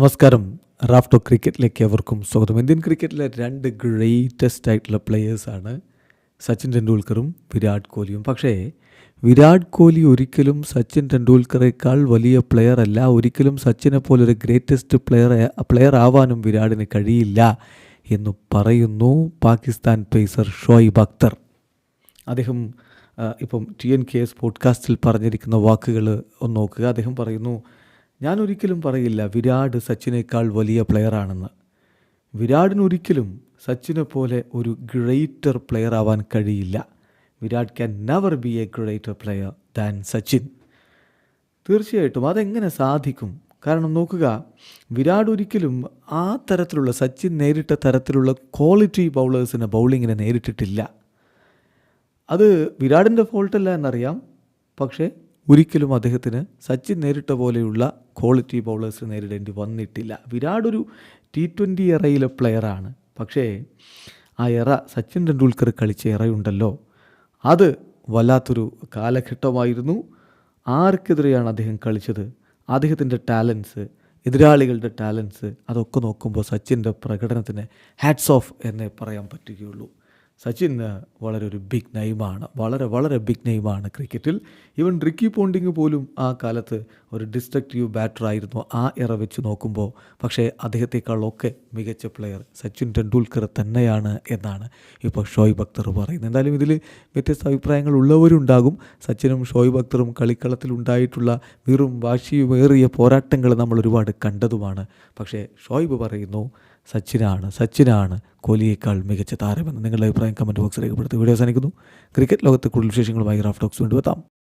നമസ്കാരം. റാഫ്റ്റോ ക്രിക്കറ്റിലേക്ക് അവർക്കും സ്വാഗതം. ഇന്ത്യൻ ക്രിക്കറ്റിലെ രണ്ട് ഗ്രേറ്റസ്റ്റ് ആയിട്ടുള്ള പ്ലെയേഴ്സാണ് സച്ചിൻ ടെണ്ടുൽക്കറും വിരാട് കോഹ്ലിയും. പക്ഷേ വിരാട് കോഹ്ലി ഒരിക്കലും സച്ചിൻ ടെണ്ടുൽക്കറേക്കാൾ വലിയ പ്ലെയർ അല്ല. ഒരിക്കലും സച്ചിനെ പോലൊരു ഗ്രേറ്റസ്റ്റ് പ്ലെയർ പ്ലെയർ ആവാനും വിരാടിന് കഴിയില്ല എന്ന് പറയുന്നു പാകിസ്ഥാൻ പേസർ ഷോയിബ് അക്തർ അദ്ദേഹം ഇപ്പം ടി എൻ കെ എസ് പോഡ്കാസ്റ്റിൽ പറഞ്ഞിരിക്കുന്ന വാക്കുകൾ ഒന്ന് നോക്കുക. അദ്ദേഹം പറയുന്നു ഞാൻ ഒരിക്കലും പറയില്ല വിരാട് സച്ചിനേക്കാൾ വലിയ പ്ലെയറാണെന്ന് വിരാടിന് ഒരിക്കലും സച്ചിനെ പോലെ ഒരു ഗ്രേറ്റർ പ്ലെയർ ആവാൻ കഴിയില്ല. Virat can never be a greater player than Sachin. തീർച്ചയായിട്ടും അതെങ്ങനെ സാധിക്കും? കാരണം നോക്കുക വിരാട് ഒരിക്കലും ആ തരത്തിലുള്ള സച്ചിൻ നേരിട്ട തരത്തിലുള്ള ക്വാളിറ്റി ബൗളേഴ്സിനെ ബൗളിങ്ങിനെ നേരിട്ടിട്ടില്ല. അത് വിരാടിന്റെ ഫോൾട്ടല്ല എന്നറിയാം. പക്ഷേ ഒരിക്കലും അദ്ദേഹത്തിന് സച്ചിൻ നേരിട്ട പോലെയുള്ള ക്വാളിറ്റി ബൗളേഴ്സ് നേരിടേണ്ടി വന്നിട്ടില്ല. വിരാട് ഒരു ടി ട്വന്റി എറയിലെ പ്ലെയറാണ് പക്ഷേ ആ എറ സച്ചിൻ ടെണ്ടുൽക്കർ കളിച്ച എറയുണ്ടല്ലോ. അത് വല്ലാത്തൊരു കാലഘട്ടമായിരുന്നു. ആർക്കെതിരെയാണ് അദ്ദേഹം കളിച്ചത്? അദ്ദേഹത്തിന്റെ ടാലൻസ് എതിരാളികളുടെ ടാലൻസ് അതൊക്കെ നോക്കുമ്പോൾ സച്ചിന്റെ പ്രകടനത്തിന് ഹാറ്റ്സ് ഓഫ് എന്നേ പറയാൻ പറ്റുകയുള്ളൂ. സച്ചിൻ വളരെ ഒരു ബിഗ് നെയിമാണ് വളരെ വളരെ ബിഗ് നെയിമാണ് ക്രിക്കറ്റിൽ. ഈവൻ റിക്കി പോണ്ടിങ് പോലും ആ കാലത്ത് ഒരു ഡിസ്ട്രക്റ്റീവ് ബാറ്റർ ആയിരുന്നു ആ ഇറ വെച്ച് നോക്കുമ്പോൾ പക്ഷേ അദ്ദേഹത്തെക്കാളൊക്കെ മികച്ച പ്ലെയർ സച്ചിൻ ടെണ്ടുൽക്കർ തന്നെയാണ് എന്നാണ് ഇപ്പോൾ ഷോയിബ് അക്തർ പറയുന്നത്. എന്തായാലും ഇതിൽ വ്യത്യസ്ത അഭിപ്രായങ്ങൾ ഉള്ളവരുണ്ടാകും. സച്ചിനും ഷോയിബ് അക്തറും കളിക്കളത്തിൽ ഉണ്ടായിട്ടുള്ള വെറും വാശിയുമേറിയ പോരാട്ടങ്ങൾ നമ്മൾ ഒരുപാട് കണ്ടതുമാണ്. പക്ഷേ ഷോയിബ് പറയുന്നു സച്ചിനാണ് സച്ചിനാണ് കോലിയേക്കാൾ മികച്ച താരമെന്ന്. നിങ്ങളുടെ അഭിപ്രായം കമന്റ് ബോക്സിൽ രേഖപ്പെടുത്തി. വീഡിയോ അവസാനിക്കുന്നു. ക്രിക്കറ്റ് ലോകത്തെ കൂടുതൽ വിശേഷങ്ങളുമായി റാഫ് ടോക്സ് കൊണ്ടുവെത്താം